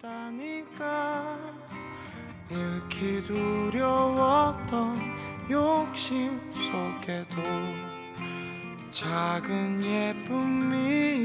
어렵다니까. 잃기 두려웠던 욕심 속에도 작은 예쁨이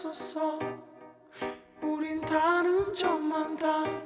했었어. 우린 다른 점만 닮았고.